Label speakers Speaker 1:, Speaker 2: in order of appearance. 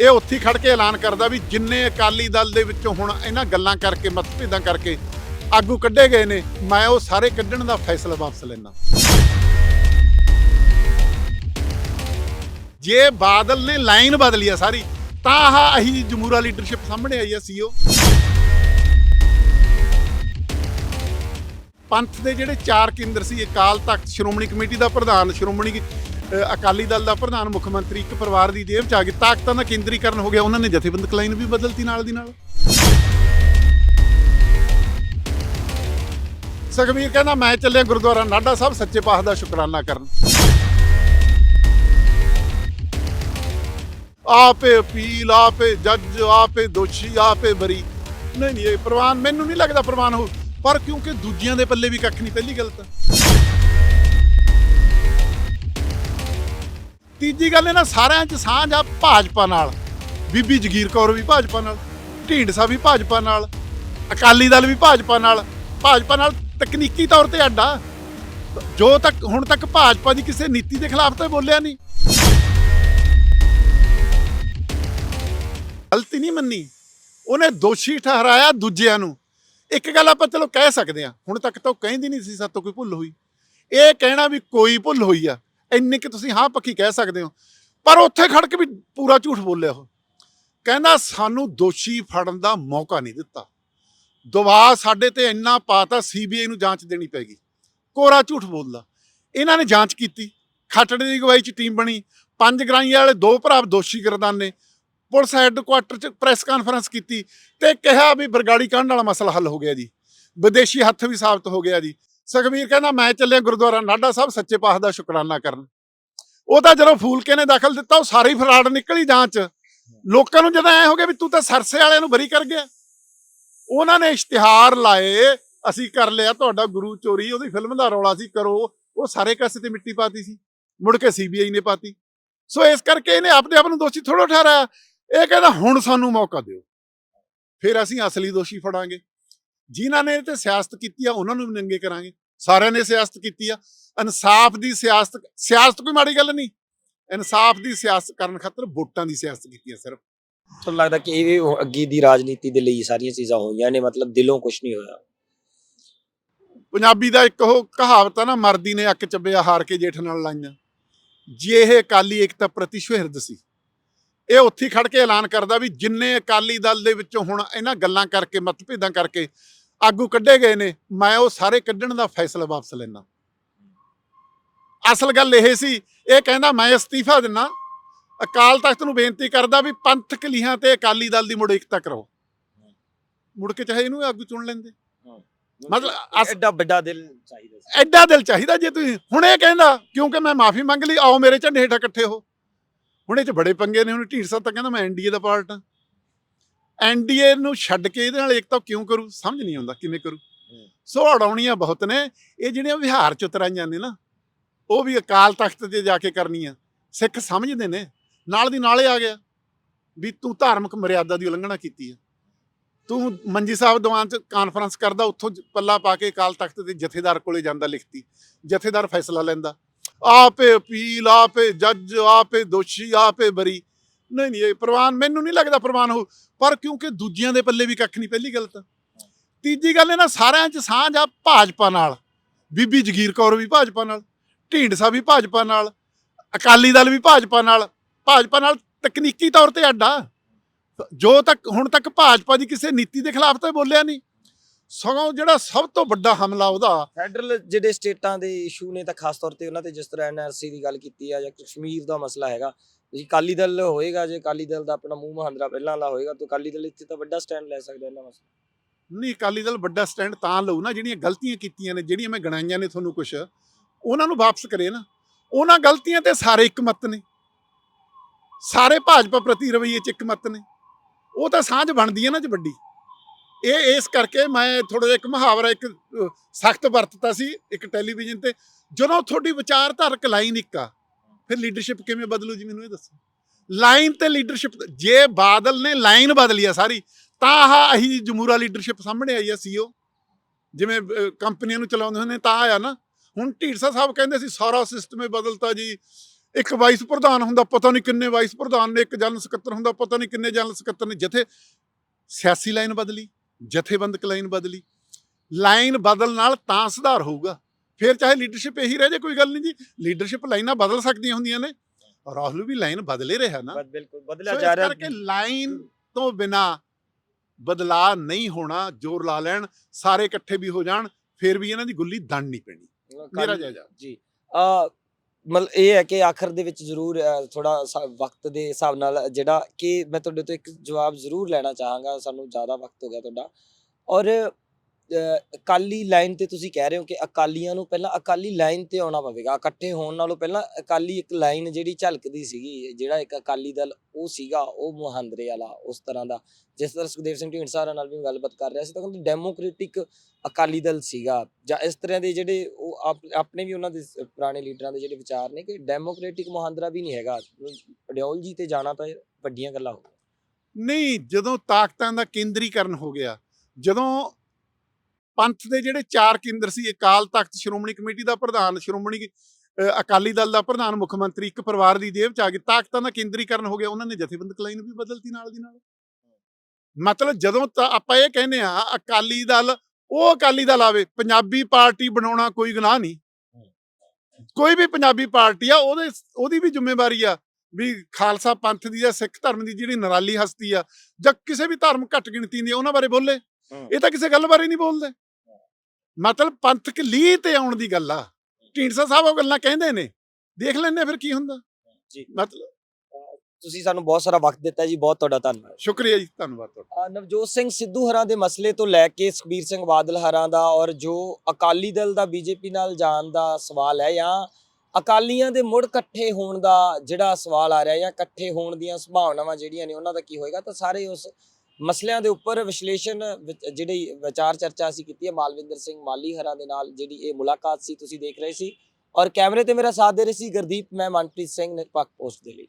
Speaker 1: ਇਹ ਉੱਥੇ ਖੜ ਕੇ ਐਲਾਨ ਕਰਦਾ ਵੀ ਜਿੰਨੇ ਅਕਾਲੀ ਦਲ ਦੇ ਵਿੱਚੋਂ ਹੁਣ ਇਹਨਾਂ ਗੱਲਾਂ ਕਰਕੇ, ਮਤਭੇਦਾਂ ਕਰਕੇ ਆਗੂ ਕੱਢੇ ਗਏ ਨੇ, ਮੈਂ ਉਹ ਸਾਰੇ ਕੱਢਣ ਦਾ ਫੈਸਲਾ ਵਾਪਸ ਲੈਣਾ ਜੇ ਬਾਦਲ ਨੇ ਲਾਈਨ ਬਦਲੀ ਆ ਸਾਰੀ, ਤਾਂ ਆਹ ਅਹੀ ਜਮੂਰਾ ਲੀਡਰਸ਼ਿਪ ਸਾਹਮਣੇ ਆਈ ਆ ਸੀਓ ਪੰਥ ਦੇ ਜਿਹੜੇ ਚਾਰ ਕੇਂਦਰ ਸੀ, ਅਕਾਲ ਤਖਤ, ਸ਼੍ਰੋਮਣੀ ਕਮੇਟੀ ਦਾ ਪ੍ਰਧਾਨ, ਸ਼੍ਰੋਮਣੀ ਅਕਾਲੀ ਦਲ ਦਾ ਪ੍ਰਧਾਨ ਮੁੱਖ ਮੰਤਰੀ ਇੱਕ ਪਰਿਵਾਰ ਦੀ ਜੇਬ ਚ ਆ ਗਈ। ਤਾਕਤਾਂ ਦਾ ਕੇਂਦਰੀਕਰਨ ਹੋ ਗਿਆ। ਉਹਨਾਂ ਨੇ ਜਥੇਬੰਦਕ ਲਾਈਨ ਵੀ ਬਦਲਤੀ ਨਾਲ ਦੀ ਨਾਲ। ਸੁਖਬੀਰ ਕਹਿੰਦਾ, ਮੈਂ ਚੱਲਿਆ ਗੁਰਦੁਆਰਾ ਨਾਢਾ ਸਾਹਿਬ, ਸੱਚੇ ਪਾਤਸ਼ਾਹ ਦਾ ਸ਼ੁਕਰਾਨਾ ਕਰਨ। ਆਪੇ ਅਪੀਲ, ਆਪੇ ਜੱਜ, ਆਪੇ ਦੋਸ਼ੀ, ਆਪੇ ਬਰੀ। ਨਹੀਂ ਨਹੀਂ, ਇਹ ਪ੍ਰਵਾਨ ਮੈਨੂੰ ਨਹੀਂ ਲੱਗਦਾ ਪ੍ਰਵਾਨ ਹੋ ਪਰ ਕਿਉਂਕਿ ਦੂਜਿਆਂ ਦੇ ਪੱਲੇ ਵੀ ਕੱਖ ਨਹੀਂ, ਪਹਿਲੀ ਗੱਲ ਤਾਂ। ਤੀਜੀ ਗੱਲ ਇਹਨਾਂ ਸਾਰਿਆਂ 'ਚ ਸਾਂਝ ਆ ਭਾਜਪਾ ਨਾਲ। ਬੀਬੀ ਜਗੀਰ ਕੌਰ ਵੀ ਭਾਜਪਾ ਨਾਲ, ਢੀਂਡਸਾ ਵੀ ਭਾਜਪਾ ਨਾਲ, ਅਕਾਲੀ ਦਲ ਵੀ ਭਾਜਪਾ ਨਾਲ। ਭਾਜਪਾ ਨਾਲ ਤਕਨੀਕੀ ਤੌਰ ਤੇ ਅੱਡਾ ਜੋ ਤੱਕ ਹੁਣ ਤੱਕ ਭਾਜਪਾ ਦੀ ਕਿਸੇ ਨੀਤੀ ਦੇ ਖਿਲਾਫ ਤਾਂ ਬੋਲਿਆ ਨਹੀਂ। ਗਲਤੀ ਨਹੀਂ ਮੰਨੀ। ਉਹਨੇ ਦੋਸ਼ੀ ਠਹਿਰਾਇਆ ਦੂਜਿਆਂ ਨੂੰ। ਇੱਕ ਗੱਲ ਆਪਾਂ ਚਲੋ ਕਹਿ ਸਕਦੇ ਆ ਹੁਣ ਤੱਕ ਤਾਂ ਉਹ ਕਹਿੰਦੀ ਨਹੀਂ ਸੀ ਸਾਤੋਂ ਕੋਈ ਭੁੱਲ ਹੋਈ। ਇਹ ਕਹਿਣਾ ਵੀ ਕੋਈ ਭੁੱਲ ਹੋਈ ਆ। ਇੰਨੇ ਕਿ ਤੁਸੀਂ ਹਾਂ ਪੱਕੀ ਕਹਿ ਸਕਦੇ ਹੋ। ਪਰ ਉੱਥੇ ਖੜ ਕੇ ਵੀ ਪੂਰਾ ਝੂਠ ਬੋਲਿਆ ਉਹ। ਕਹਿੰਦਾ ਸਾਨੂੰ ਦੋਸ਼ੀ ਫੜਨ ਦਾ ਮੌਕਾ ਨਹੀਂ ਦਿੱਤਾ। ਦਵਾ ਸਾਡੇ ਤੇ ਇੰਨਾ ਪਾਤਾ ਸੀਬੀਆਈ ਨੂੰ ਜਾਂਚ ਦੇਣੀ ਪੈਗੀ। ਕੋਰਾ ਝੂਠ ਬੋਲਦਾ। ਇਹਨਾਂ ਨੇ ਜਾਂਚ ਕੀਤੀ। ਖੱਟੜੇ ਦੀ ਅਗਵਾਈ ਚ ਟੀਮ ਬਣੀ। ਪੰਜ ਗਰਾਈਆਂ ਵਾਲੇ ਦੋ ਭਰਾ ਦੋਸ਼ੀ ਗਰਦਾਨੇ। ਪੁਲਿਸ ਹੈੱਡਕੁਆਟਰ ਚ ਪ੍ਰੈਸ ਕਾਨਫਰੰਸ ਕੀਤੀ ਤੇ ਕਿਹਾ ਵੀ ਬਰਗਾੜੀ ਕਾਂਡ ਵਾਲਾ ਮਸਲਾ ਹੱਲ ਹੋ ਗਿਆ ਜੀ। ਵਿਦੇਸ਼ੀ ਹੱਥ ਵੀ ਸਾਬਤ ਹੋ ਗਿਆ ਜੀ। ਸੁਖਬੀਰ ਕਹਿੰਦਾ, ਮੈਂ ਚੱਲਿਆ ਗੁਰਦੁਆਰਾ ਨਾਢਾ ਸਾਹਿਬ ਸੱਚੇ ਪਾਤਸ਼ਾਹ ਦਾ ਸ਼ੁਕਰਾਨਾ ਕਰਨ। ਉਹ ਤਾਂ ਜਦੋਂ ਫੂਲਕੇ ਨੇ ਦਖਲ ਦਿੱਤਾ, ਉਹ ਸਾਰੀ ਫਰਾਡ ਨਿਕਲੀ ਜਾਂਚ। ਲੋਕਾਂ ਨੂੰ ਜਦੋਂ ਐ ਹੋ ਗਿਆ ਵੀ ਤੂੰ ਤਾਂ ਸਰਸੇ ਵਾਲਿਆਂ ਨੂੰ ਬਰੀ ਕਰ ਗਿਆ। ਉਹਨਾਂ ਨੇ ਇਸ਼ਤਿਹਾਰ ਲਾਏ, ਅਸੀਂ ਕਰ ਲਿਆ ਤੁਹਾਡਾ ਗੁਰੂ ਚੋਰੀ, ਉਹਦੀ ਫਿਲਮ ਦਾ ਰੌਲਾ ਸੀ, ਕਰੋ। ਉਹ ਸਾਰੇ ਕਾਸੇ ਤੇ ਮਿੱਟੀ ਪਾਤੀ ਸੀ, ਮੁੜ ਕੇ ਸੀਬੀਆਈ ਨੇ ਪਾਤੀ। ਸੋ ਇਸ ਕਰਕੇ ਇਹਨੇ ਆਪਣੇ ਆਪ ਨੂੰ ਦੋਸ਼ੀ ਥੋੜਾ ਠਹਿਰਾਇਆ। ਇਹ ਕਹਿੰਦਾ, ਹੁਣ ਸਾਨੂੰ ਮੌਕਾ ਦਿਓ। ਫਿਰ ਅਸੀਂ ਅਸਲੀ ਦੋਸ਼ੀ ਫੜਾਂਗੇ। ਜਿਨ੍ਹਾਂ ਨੇ ਇਹ ਤੇ ਸਿਆਸਤ ਕੀਤੀ ਆ, ਉਹਨਾਂ ਨੂੰ ਵੀ ਨੰਗੇ ਕਰਾਂਗੇ। ਸਾਰਿਆਂ ਨੇ ਸਿਆਸਤ ਕੀਤੀ ਆ। ਇਨਸਾਫ ਦੀ ਸਿਆਸਤ ਸਿਆਸਤ ਕੋਈ ਮਾੜੀ ਗੱਲ ਨਹੀਂ। ਇਨਸਾਫ ਦੀ ਸਿਆਸਤ ਕਰਨ ਖਾਤਰ ਵੋਟਾਂ ਦੀ ਸਿਆਸਤ ਕੀਤੀ ਆ ਸਿਰਫ।
Speaker 2: ਤੁਹਾਨੂੰ ਲੱਗਦਾ ਕਿ ਇਹ ਅੱਗੇ ਦੀ ਰਾਜਨੀਤੀ ਦੇ ਲਈ ਸਾਰੀਆਂ ਚੀਜ਼ਾਂ ਹੋਈਆਂ ਨੇ ਮਤਲਬ ਦਿਲੋਂ ਕੁਝ ਨਹੀਂ ਹੋਇਆ?
Speaker 1: ਪੰਜਾਬੀ ਦਾ ਇੱਕ ਉਹ ਕਹਾਵਤ ਆ ਨਾ ਮਰਦੀ ਨੇ ਅੱਕ ਚੱਬਿਆ ਹਾਰ ਕੇ ਜੇਠ ਨਾਲ ਲਾਈਆਂ। ਜੇ ਇਹ ਅਕਾਲੀ ਏਕਤਾ ਪ੍ਰਤੀ ਸੁਹਿਰਦ ਸੀ ਇਹ ਉੱਥੇ ਖੜ ਕੇ ਐਲਾਨ ਕਰਦਾ ਵੀ ਜਿੰਨੇ ਅਕਾਲੀ ਦਲ ਦੇ ਵਿੱਚੋਂ ਹੁਣ ਇਹਨਾਂ ਗੱਲਾਂ ਕਰਕੇ ਮਤਭੇਦਾਂ ਕਰਕੇ ਆਗੂ ਕੱਢੇ ਗਏ ਨੇ ਮੈਂ ਉਹ ਸਾਰੇ ਕੱਢਣ ਦਾ ਫੈਸਲਾ ਵਾਪਸ ਲੈਣਾ ਅਸਲ ਗੱਲ ਇਹ ਸੀ ਇਹ ਕਹਿੰਦਾ ਮੈਂ ਅਸਤੀਫਾ ਦਿੰਨਾ ਅਕਾਲ ਤਖਤ ਨੂੰ ਬੇਨਤੀ ਕਰਦਾ ਵੀ ਪੰਥਕ ਲੀਹਾਂ ਤੇ ਅਕਾਲੀ ਦਲ ਦੀ ਮੁੜ ਏਕਤਾ ਕਰੋ। ਮੁੜ ਕੇ ਚਾਹੇ ਇਹਨੂੰ ਆਗੂ ਚੁਣ ਲੈਂਦੇ। ਮਤਲਬ
Speaker 2: ਐਡਾ ਵੱਡਾ ਦਿਲ ਚਾਹੀਦਾ ਸੀ।
Speaker 1: ਐਡਾ ਦਿਲ ਚਾਹੀਦਾ ਜੇ ਤੁਸੀਂ ਹੁਣ ਇਹ ਕਹਿੰਦਾ ਕਿਉਂਕਿ ਮੈਂ ਮਾਫੀ ਮੰਗ ਲਈ ਆਓ ਮੇਰੇ ਝੰਡੇ ਹੇਠਾਂ ਇਕੱਠੇ ਹੋ। ਹੁਣ ਇਹ ਚ ਬੜੇ ਪੰਗੇ ਨੇ ਹੁਣ ਢੀਂਡਸਾ ਤਾਂ ਕਹਿੰਦਾ ਮੈਂ ਐਨਡੀਏ ਦਾ ਪਾਰਟ ਹਾਂ। ਐਨਡੀਏ ਨੂੰ ਛੱਡ ਕੇ ਇਹਦੇ ਨਾਲ ਏਕਤਾ ਕਿਉਂ ਕਰੂ? ਸਮਝ ਨਹੀਂ ਆਉਂਦਾ ਕਿਵੇਂ ਕਰੂ? ਸੋ ਅੜਾਉਣੀਆਂ ਬਹੁਤ ਨੇ। ਇਹ ਜਿਹੜੀਆਂ ਵਿਹਾਰ ਚ ਉਤਰਾਈਆਂ ਨੇ ਨਾ ਉਹ ਵੀ ਅਕਾਲ ਤਖਤ ਤੇ ਜਾ ਕੇ ਕਰਨੀਆਂ। ਸਿੱਖ ਸਮਝਦੇ ਨੇ। ਨਾਲ ਦੀ ਨਾਲੇ ਆ ਗਿਆ ਵੀ ਤੂੰ ਧਾਰਮਿਕ ਮਰਿਆਦਾ ਦੀ ਉਲੰਘਣਾ ਕੀਤੀ ਹੈ ਤੂੰ ਮੰਜੀ ਸਾਹਿਬ ਦੀਵਾਨ ਚ ਕਾਨਫਰੰਸ ਕਰਦਾ ਉੱਥੋਂ ਪੱਲਾ ਪਾ ਕੇ ਅਕਾਲ ਤਖਤ ਦੇ ਜਥੇਦਾਰ ਕੋਲੇ ਜਾਂਦਾ ਲਿਖਤੀ। ਜਥੇਦਾਰ ਫੈਸਲਾ ਲੈਂਦਾ। ਆਪੇ ਅਪੀਲ ਆਪੇ ਜੱਜ ਆਪੇ ਦੋਸ਼ੀ ਆਪੇ ਬਰੀ। ਨਹੀਂ ਨਹੀਂ, ਇਹ ਪ੍ਰਵਾਨ ਮੈਨੂੰ ਨਹੀਂ ਲੱਗਦਾ ਪ੍ਰਵਾਨ ਹੋ ਪਰ ਕਿਉਂਕਿ ਦੂਜਿਆਂ ਦੇ ਪੱਲੇ ਵੀ ਕੱਖ ਨਹੀਂ, ਪਹਿਲੀ ਗੱਲ ਤਾਂ। ਤੀਜੀ ਗੱਲ ਇਹਨਾਂ ਸਾਰਿਆਂ 'ਚ ਸਾਂਝ ਆ ਭਾਜਪਾ ਨਾਲ, ਬੀਬੀ ਜਗੀਰ ਕੌਰ ਵੀ ਭਾਜਪਾ ਨਾਲ, ਢੀਂਡਸਾ ਵੀ ਭਾਜਪਾ ਨਾਲ, ਅਕਾਲੀ ਦਲ ਵੀ ਭਾਜਪਾ ਨਾਲ ਭਾਜਪਾ ਨਾਲ ਤਕਨੀਕੀ ਤੌਰ ਤੇ ਅੱਡਾ ਜੋ ਤੱਕ, ਹੁਣ ਤੱਕ ਭਾਜਪਾ ਦੀ ਕਿਸੇ ਨੀਤੀ ਦੇ ਖਿਲਾਫ ਤਾਂ ਬੋਲਿਆ ਨਹੀਂ। ਸਗੋਂ ਜਿਹੜਾ ਸਭ ਤੋਂ ਵੱਡਾ ਹਮਲਾ ਉਹਦਾ
Speaker 2: ਫੈਡਰਲ ਜਿਹੜੇ ਸਟੇਟਾਂ ਦੇ ਇਸ਼ੂ ਨੇ ਤਾਂ ਖਾਸ ਤੌਰ ਤੇ ਉਹਨਾਂ ਤੇ ਜਿਸ ਤਰ੍ਹਾਂ ਐਨਆਰਸੀ ਦੀ ਗੱਲ ਕੀਤੀ ਆ ਜਾਂ ਕਸ਼ਮੀਰ ਦਾ ਮਸਲਾ ਹੈਗਾ ਜੀ ਕਾਲੀ ਦਲ ਹੋਏਗਾ ਜੇ ਕਾਲੀ ਦਲ ਦਾ ਆਪਣਾ ਮੂੰਹ ਮਹਾਂਦਰਾ ਪਹਿਲਾਂ ਵਾਲਾ ਹੋਏਗਾ ਤਾਂ ਕਾਲੀ ਦਲ ਇੱਥੇ ਤਾਂ ਵੱਡਾ ਸਟੈਂਡ ਲੈ ਸਕਦਾ ਇਹਨਾਂ ਮਸਲੇ
Speaker 1: ਨਹੀਂ ਅਕਾਲੀ ਦਲ ਵੱਡਾ ਸਟੈਂਡ ਤਾਂ ਲਊ ਨਾ ਜਿਹੜੀਆਂ ਗਲਤੀਆਂ ਕੀਤੀਆਂ ਨੇ ਜਿਹੜੀਆਂ ਮੈਂ ਗਣਾਈਆਂ ਨੇ ਤੁਹਾਨੂੰ ਕੁਝ ਉਹਨਾਂ ਨੂੰ ਵਾਪਸ ਕਰੇ ਨਾ। ਉਹਨਾਂ ਗਲਤੀਆਂ ਤੇ ਸਾਰੇ ਇੱਕ ਮਤ ਨੇ। ਸਾਰੇ ਭਾਜਪਾ ਪ੍ਰਤੀ ਰਵਈਏ ਚ ਇੱਕ ਮਤ ਨੇ। ਉਹ ਤਾਂ ਸਾਂਝ ਬਣਦੀ ਹੈ ਨਾ ਚ ਵੱਡੀ ਇਹ ਇਸ ਕਰਕੇ ਮੈਂ ਥੋੜਾ ਜਿਹਾ ਇੱਕ ਮੁਹਾਵਰਾ, ਇੱਕ ਸਖਤ ਵਰਤਤਾ ਸੀ ਇੱਕ ਟੈਲੀਵਿਜ਼ਨ ਤੇ। ਜਦੋਂ ਤੁਹਾਡੀ ਵਿਚਾਰਧਾਰਕ ਲਾਈਨ ਇੱਕ ਆ, ਫਿਰ ਲੀਡਰਸ਼ਿਪ ਕਿਵੇਂ ਬਦਲੂ ਜੀ ਮੈਨੂੰ ਇਹ ਦੱਸੋ? ਲਾਈਨ ਤੇ ਲੀਡਰਸ਼ਿਪ, ਜੇ ਬਾਦਲ ਨੇ ਲਾਈਨ ਬਦਲੀ ਆ ਸਾਰੀ, ਤਾਂ ਆਹ ਅਹੀ ਜਮੂਰਾ ਲੀਡਰਸ਼ਿਪ ਸਾਹਮਣੇ ਆਈ ਆ ਸੀਓ ਜਿਵੇਂ ਕੰਪਨੀਆਂ ਨੂੰ ਚਲਾਉਂਦੇ ਹੁੰਦੇ ਤਾਂ ਆ ਨਾ। ਹੁਣ ਢੀਂਡਸਾ ਸਾਹਿਬ ਕਹਿੰਦੇ ਸੀ, ਸਾਰਾ ਸਿਸਟਮ ਹੀ ਬਦਲਤਾ ਜੀ। ਇੱਕ ਵਾਈਸ ਪ੍ਰਧਾਨ ਹੁੰਦਾ, ਪਤਾ ਨਹੀਂ ਕਿੰਨੇ ਵਾਈਸ ਪ੍ਰਧਾਨ ਨੇ, ਇੱਕ ਜਨਰਲ ਸਕੱਤਰ ਹੁੰਦਾ, ਪਤਾ ਨਹੀਂ ਕਿੰਨੇ ਜਨਰਲ ਸਕੱਤਰ ਨੇ। ਜਿੱਥੇ ਸਿਆਸੀ ਲਾਈਨ ਬਦਲੀ। ਜਥੇਬੰਦਕ ਲਾਈਨ ਬਦਲੀ। ਲਾਈਨ ਬਦਲ ਨਾਲ ਤਾਂ ਸੁਧਾਰ ਹੋਊਗਾ। ਫਿਰ ਚਾਹੇ ਲੀਡਰਸ਼ਿਪ ਇਹੀ ਰਹਿ ਜੇ ਕੋਈ ਗੱਲ ਨਹੀਂ ਜੀ। ਲੀਡਰਸ਼ਿਪ ਲਾਈਨਾਂ ਬਦਲ ਸਕਦੀਆਂ ਹੁੰਦੀਆਂ ਨੇ। ਰਾਹੁਲ ਵੀ ਲਾਈਨ ਬਦਲੇ ਰਿਹਾ ਨਾ।
Speaker 2: ਬਿਲਕੁਲ ਬਦਲਿਆ ਜਾ ਰਿਹਾ।
Speaker 1: ਕਰਕੇ ਲਾਈਨ ਤੋਂ ਬਿਨਾ ਬਦਲਾ ਨਹੀਂ ਹੋਣਾ ਜ਼ੋਰ ਲਾ ਲੈਣ ਸਾਰੇ ਇਕੱਠੇ ਵੀ ਹੋ ਜਾਣ ਫਿਰ ਵੀ ਇਹਨਾਂ ਦੀ ਗੁੱਲੀ ਦੰਡ ਨਹੀਂ ਪੈਣੀ ਮੇਰਾ ਜਾਇਜ਼ਾ।
Speaker 2: ਜੀ। ਅ ਮਤਲਬ ਇਹ ਹੈ ਕਿ ਆਖਰ ਦੇ ਵਿੱਚ ਜ਼ਰੂਰ ਥੋੜਾ ਵਕਤ ਦੇ ਹਿਸਾਬ ਨਾਲ ਜਿਹੜਾ ਕਿ ਮੈਂ ਤੁਹਾਡੇ ਤੋਂ ਇੱਕ ਜਵਾਬ ਜ਼ਰੂਰ ਲੈਣਾ ਚਾਹਾਂਗਾ, ਸਾਨੂੰ ਜ਼ਿਆਦਾ ਵਕਤ ਹੋ ਗਿਆ ਤੁਹਾਡਾ। ਔਰ ਅਕਾਲੀ ਲਾਈਨ ਤੇ ਤੁਸੀਂ ਕਹਿ ਰਹੇ ਹੋ ਕਿ ਅਕਾਲੀਆਂ ਨੂੰ ਪਹਿਲਾਂ ਅਕਾਲੀ ਲਾਈਨ ਤੇ ਆਉਣਾ ਪਵੇਗਾ, ਇਕੱਠੇ ਹੋਣ ਨਾਲੋਂ ਪਹਿਲਾਂ ਅਕਾਲੀ ਇੱਕ ਲਾਈਨ ਜਿਹੜੀ ਝਲਕਦੀ ਸੀਗੀ, ਜਿਹੜਾ ਇੱਕ ਅਕਾਲੀ ਦਲ ਉਹ ਸੀਗਾ, ਉਹ ਮੁਹਾਂਦਰੇ ਵਾਲਾ, ਉਸ ਤਰ੍ਹਾਂ ਦਾ। ਜਿਸ ਤਰ੍ਹਾਂ ਸੁਖਦੇਵ ਸਿੰਘ ਢੀਂਡਸਾ ਨਾਲ ਵੀ ਗੱਲਬਾਤ ਕਰ ਰਿਹਾ ਸੀ, ਤਾਂ ਕਹਿੰਦੇ ਡੈਮੋਕ੍ਰੈਟਿਕ ਅਕਾਲੀ ਦਲ ਸੀਗਾ। ਜਾਂ ਇਸ ਤਰ੍ਹਾਂ ਦੇ ਜਿਹੜੇ ਉਹ ਆਪਣੇ ਵੀ ਉਹਨਾਂ ਦੇ ਪੁਰਾਣੇ ਲੀਡਰਾਂ ਦੇ ਜਿਹੜੇ ਵਿਚਾਰ ਨੇ ਕਿ ਡੈਮੋਕ੍ਰੈਟਿਕ ਮੁਹਾਂਦਰਾ ਵੀ ਨਹੀਂ ਹੈਗਾ। ਆਈਡੀਓਲੋਜੀ ਤੇ ਜਾਣਾ ਤਾਂ ਵੱਡੀਆਂ ਗੱਲਾਂ ਹੋ
Speaker 1: ਨਹੀਂ, ਜਦੋਂ ਤਾਕਤਾਂ ਦਾ ਕੇਂਦਰੀਕਰਨ ਹੋ ਗਿਆ, ਜਦੋਂ ਪੰਥ ਦੇ ਜਿਹੜੇ ਚਾਰ ਕੇਂਦਰ ਸੀ ਅਕਾਲ ਤਖਤ ਸ਼੍ਰੋਮਣੀ ਕਮੇਟੀ ਦਾ ਪ੍ਰਧਾਨ ਸ਼੍ਰੋਮਣੀ ਅ, ਅਕਾਲੀ ਦਲ ਦਾ ਪ੍ਰਧਾਨ ਮੁੱਖ ਮੰਤਰੀ ਇੱਕ ਪਰਿਵਾਰ ਦੀ ਜੇਬ ਚ ਆ ਗਈ। ਤਾਕਤਾਂ ਦਾ ਕੇਂਦਰੀਕਰਨ ਹੋ ਗਿਆ ਉਹਨਾਂ ਨੇ ਜਥੇਬੰਦਕ ਲਾਈਨ ਵੀ ਬਦਲਤੀ ਨਾਲ ਦੀ ਨਾਲ। ਮਤਲਬ ਜਦੋਂ ਤਾਂ ਆਪਾਂ ਇਹ ਕਹਿੰਦੇ ਆ ਅਕਾਲੀ ਦਲ ਉਹ ਅਕਾਲੀ ਦਲ ਆਵੇ ਪੰਜਾਬੀ ਪਾਰਟੀ ਬਣਾਉਣਾ ਕੋਈ ਗੁਨਾਹ ਨਹੀਂ। ਕੋਈ ਵੀ ਪੰਜਾਬੀ ਪਾਰਟੀ ਆ ਉਹਦੇ ਉਹਦੀ ਵੀ ਜ਼ਿੰਮੇਵਾਰੀ ਆ ਵੀ ਖਾਲਸਾ ਪੰਥ ਦੀ ਜਾਂ ਸਿੱਖ ਧਰਮ ਦੀ ਜਿਹੜੀ ਨਰਾਲੀ ਹਸਤੀ ਆ ਜਾਂ ਕਿਸੇ ਵੀ ਧਰਮ ਘੱਟ ਗਿਣਤੀ ਦੀ ਉਹਨਾਂ ਬਾਰੇ ਬੋਲੇ। ਇਹ ਤਾਂ ਕਿਸੇ ਗੱਲ ਬਾਰੇ ਨਹੀਂ ਬੋਲਦੇ। ਮਤਲਬ ਪੰਥਕ ਲੀਹ ਤੇ ਆਉਣ ਦੀ ਗੱਲ ਆ। ਢੀਂਡਸਾ ਸਾਹਿਬ ਉਹ ਗੱਲਾਂ ਕਹਿੰਦੇ ਨੇ। ਦੇਖ ਆ ਫਿਰ ਕੀ ਹੁੰਦਾ।
Speaker 2: ਜੀ।
Speaker 1: ਮਤਲਬ
Speaker 2: ਤੁਸੀਂ ਸਾਨੂੰ ਬਹੁਤ ਸਾਰਾ ਵਕਤ ਦਿੱਤਾ ਜੀ ਬਹੁਤ ਤੁਹਾਡਾ ਧੰਨਵਾਦ।
Speaker 1: ਸ਼ੁਕਰੀਆ ਜੀ ਧੰਨਵਾਦ ਤੁਹਾਡਾ।
Speaker 2: ਨਵਜੋਤ ਸਿੰਘ ਸਿੱਧੂ ਹਰਾਂ ਦੇ ਮਸਲੇ ਤੋਂ ਲੈ ਕੇ ਸੁਖਬੀਰ ਸਿੰਘ ਬਾਦਲ ਹਰਾਂ ਦਾ ਔਰ ਜੋ ਅਕਾਲੀ ਦਲ ਦਾ ਬੀਜੇਪੀ ਨਾਲ ਜਾਣ ਦਾ ਸਵਾਲ ਹੈ ਜਾਂ ਅਕਾਲੀਆਂ ਦੇ ਮੁੜ ਇਕੱਠੇ ਹੋਣ ਦਾ ਜਿਹੜਾ ਸਵਾਲ ਆ ਰਿਹਾ ਜਾਂ ਇਕੱਠੇ ਹੋਣ ਦੀਆਂ ਸੰਭਾਵਨਾਵਾਂ ਜਿਹੜੀਆਂ ਨੇ ਉਹਨਾਂ ਦਾ ਕੀ ਹੋਏਗਾ ਤਾਂ ਸਾਰੇ ਉਸ ਮਸਲਿਆਂ ਦੇ ਉੱਪਰ ਵਿਸ਼ਲੇਸ਼ਣ ਵਿਚ- ਜਿਹੜੀ ਵਿਚਾਰ ਚਰਚਾ ਅਸੀਂ ਕੀਤੀ ਹੈ, ਮਾਲਵਿੰਦਰ ਸਿੰਘ ਮਾਲੀ ਹਰਾਂ ਦੇ ਨਾਲ ਜਿਹੜੀ ਇਹ ਮੁਲਾਕਾਤ ਸੀ, ਤੁਸੀਂ ਦੇਖ ਰਹੇ ਸੀ। ਔਰ ਕੈਮਰੇ ਤੇ ਮੇਰਾ ਸਾਥ ਦੇ ਰਹੇ ਸੀ ਗੁਰਦੀਪ, ਮੈਂ ਮਨਪ੍ਰੀਤ ਸਿੰਘ ਨਿਰਪੱਖ ਪੋਸਟ ਦੇ ਲਈ।